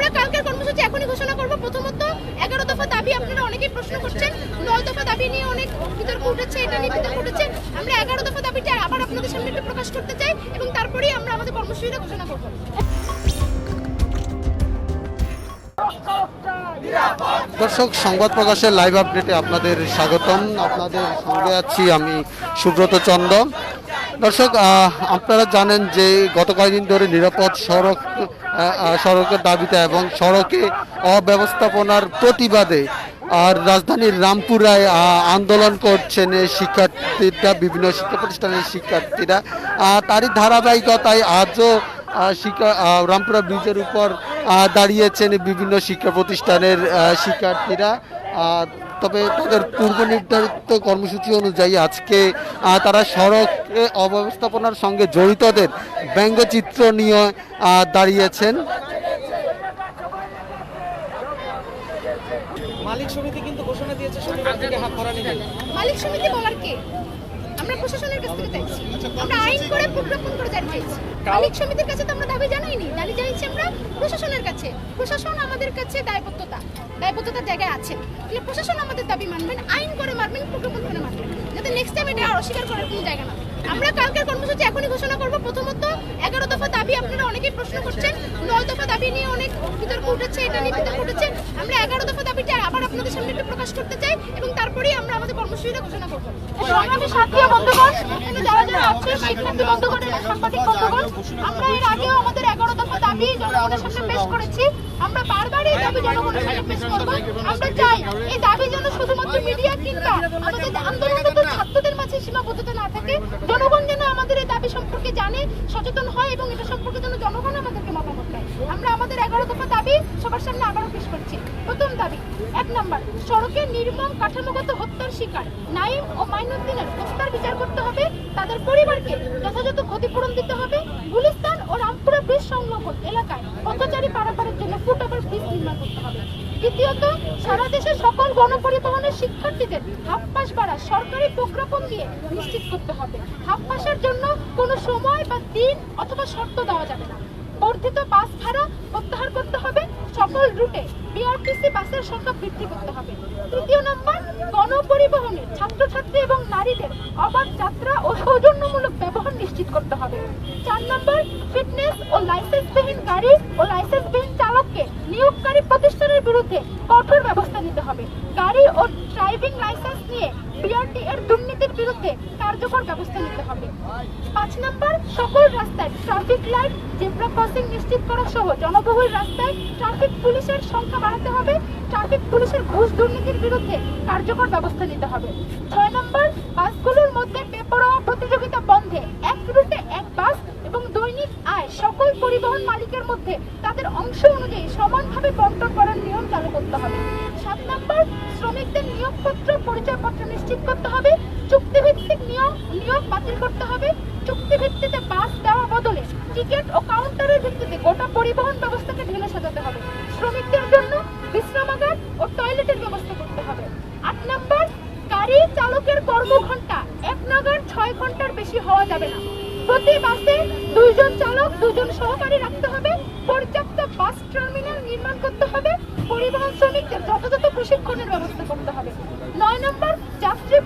আমরা কালকের কর্মসূচি এখনই ঘোষণা করব। প্রথমত, এগারো দফা দাবি আপনারা অনেকেই প্রশ্ন করছেন। নয় দফা দাবি নিয়ে অনেক বিতর্ক উঠেছে, এটা নিয়ে বিতর্ক উঠেছে। আমরা এগারো দফা দাবিটা আবার আপনাদের সামনে একটু প্রকাশ করতে চাই এবং তারপরেই আমরা আমাদের কর্মসূচিটা ঘোষণা করব। দর্শক, সংবাদ প্রকাশের লাইভ আপডেটে আপনাদের স্বাগতম। আপনাদের সঙ্গে আছি আমি সুব্রত চন্দ। দর্শক আপনারা জানেন যে গত কয়েকদিন ধরে নিরাপদ সড়ক সড়কের দাবিতে এবং সড়কে অব্যবস্থাপনার প্রতিবাদে আর রাজধানীর রামপুরায় আন্দোলন করছেন শিক্ষার্থীরা, বিভিন্ন শিক্ষা প্রতিষ্ঠানের শিক্ষার্থীরা তারই ধারাবাহিকতায় আজও শিক্ষা রামপুরা ব্রিজের উপর দাঁড়িয়েছেন বিভিন্ন শিক্ষা প্রতিষ্ঠানের শিক্ষার্থীরা। তবে তাদের পূর্ব নির্ধারিত কর্মসূচি অনুযায়ী আজকে তারা সড়ক অব্যবস্থাপনার সঙ্গে জড়িতদের ব্যঙ্গচিত্র নিয়ে দাঁড়িয়েছেন। মালিক সমিতি কিন্তু ঘোষণা দিয়েছে শনিবার থেকে হাত ধরা নেবে মালিক সমিতি বলার কে? আমরা প্রশাসনের কাছ থেকে চাইছি। আমরা আইন করে প্রজ্ঞাপন করে জারি চাইছি মালিক সমিতির কাছে তো আমরা দাবি জানাইনি। দাবি জানিয়েছি আমরা প্রশাসনের কাছে প্রশাসন আমাদের কাছে দায়বদ্ধতা দায়বদ্ধতার জায়গায় আছে। তাহলে প্রশাসন আমাদের দাবি মানবেন আইন করে মানবেন প্রজ্ঞাপন করে মানবেন যাতে নেক্সট টাইম এটা অস্বীকার করার কোনো জায়গা না আমরা কালকের কর্মসূচি এখনই ঘোষণা করব। প্রথমত এগারো দফা দাবি আপনারা অনেকেই প্রশ্ন করছেন নয় দফা দাবি নিয়ে অনেক বিতর্ক উঠেছে এটা নিয়ে বিতর্ক উঠেছে। আমরা এগারো দফা দাবিটা আবার আপনাদের সামনে একটু প্রকাশ করতে চাই এবং তারপরেই আমরা আমাদের কর্মসূচিটা ঘোষণা করব। সংগ্রামী সাথী বন্ধুগণ যারা যারা আছে শিক্ষার্থী বন্ধুগণ সাংবাদিক বন্ধুগণ আমরা এর আগেও আমাদের দাবি জনগণের সামনে পেশ করেছি, আমরা বারবার দাবি জনগণের সামনে পেশ করব, আমরা চাই এই দাবি যেন শুধুমাত্র মিডিয়া কিংবা আমাদের আন্দোলনরত ছাত্রদের মাঝে সীমাবদ্ধতা না থাকে, জনগণ যেন আমাদের এই দাবি সম্পর্কে জানে, সচেতন হয় এবং এটা সম্পর্কে যেন জনগণ আমাদেরকে মতামত দেয়। আমরা আমাদের এগারো দফা দাবি সবার সামনে আবারও পেশ করছি। প্রথম দাবি, এক নম্বর সড়কের নির্মম কাঠামোগত হত্যার শিকার, নাইম ও মাইনুদ্দিনের হত্যার বিচার করতে হবে, তাদের পরিবারকে যথাযথ ক্ষতিপূরণ দিতে হবে ব্রিজ সংলগ্ন এলাকায় পথচারী পারাপারের জন্য ফুট ওভার ব্রিজ নির্মাণ করতে হবে। দ্বিতীয়ত, সারা দেশের সকল গণপরিবহনের শিক্ষার্থীদের হাফ পাস বাড়া সরকারি প্রজ্ঞাপন দিয়ে নিশ্চিত করতে হবে। হাফ পাসের জন্য কোনো সময় বা দিন অথবা শর্ত দেওয়া যাবে না। বর্ধিত বাস ভাড়া প্রত্যাহার করতে হবে। সকল রুটে বিআরটিসি বাসের সংখ্যা বৃদ্ধি করতে হবে। তৃতীয় নম্বর, গণপরিবহনে ছাত্রছাত্রী এবং নারীদের অবাধ যাত্রা ও সৌজন্যমূলক করতে হবে। চার নম্বর ফিটনেস ও লাইসেন্সবিহীন গাড়ি ও লাইসেন্সবিহীন চালককে নিয়োগকারী প্রতিষ্ঠানের বিরুদ্ধে কঠোর ব্যবস্থা নিতে হবে। গাড়ি ও ড্রাইভিং লাইসেন্স নিয়ে বিআরটি এর দুর্নীতির বিরুদ্ধে কার্যকর ব্যবস্থা নিতে হবে। পাঁচ নম্বর, সকল রাস্তায় ট্রাফিক লাইট জেব্রা ক্রসিং নিশ্চিত করা সহ জনবহুল রাস্তায় ট্রাফিক পুলিশের সংখ্যা বাড়াতে হবে। ট্রাফিক পুলিশের ঘুষ দুর্নীতির বিরুদ্ধে কার্যকর ব্যবস্থা নিতে হবে। ছয় নম্বর, বাসগুলোর মধ্যে বেপরোয়া প্রতিযোগিতা বন্ধে এক রুটে এক বাস এবং দৈনিক আয় সকল পরিবহন মালিকের মধ্যে তাদের অংশ অনুযায়ী সমানভাবে বন্টন করার নিয়ম চালু করতে হবে। সাত নম্বর, শ্রমিকদের নিয়োগপত্র পরিচয়পত্র নিশ্চিত করতে হবে। চুক্তিভিত্তিক নিয়োগ নিয়োগ বাতিল করতে হবে। চুক্তিভিত্তিতে বাস দেওয়া বদলে টিকিট ও কাউন্টারের ভিত্তিতে গোটা পরিবহন ব্যবস্থাকে ঢেলে সাজাতে হবে। শ্রমিকদের জন্য বিশ্রামাগার ও টয়লেটের ব্যবস্থা করতে হবে। আট নম্বর, গাড়ি চালকের কর্মঘণ্টা এক নাগার ছয় ঘণ্টার বেশি হওয়া যাবে না। প্রতি বাসে দুইজন চালক, দুজন সহকারী রাখতে হবে পর্যাপ্ত বাস টার্মিনাল নির্মাণ করতে হবে পরিবহন শ্রমিকদের যথাযথ প্রশিক্ষণের ব্যবস্থা করতে হবে নয় নম্বর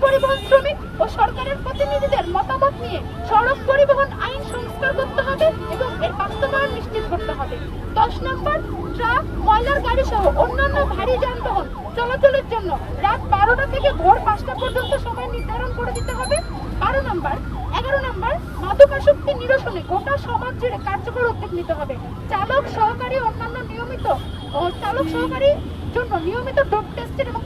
পরিবহন শ্রমিক ও সরকারের প্রতিনিধিদের মতামত নিয়ে সড়ক পরিবহন আইন সংস্কার করতে হবে এবং এর বাস্তবায়ন নিশ্চিত করতে হবে। দশ নম্বর, ট্রাক, ময়লার গাড়ি সহ অন্যান্য ভারী যানবাহন চলাচলের জন্য রাত বারোটা থেকে ভোর পাঁচটা পর্যন্ত সময় নির্ধারণ করে দিতে হবে। বারো নম্বর, এগারো নম্বর, মাদকাসক্তি নিরসনে গোটা সমাজ জুড়ে কার্যকর উদ্যোগ নিতে হবে। চালক সহকারী অন্যান্য নিয়মিত, ও চালক সহকারী জন্য নিয়মিত ডোপ টেস্টের এবং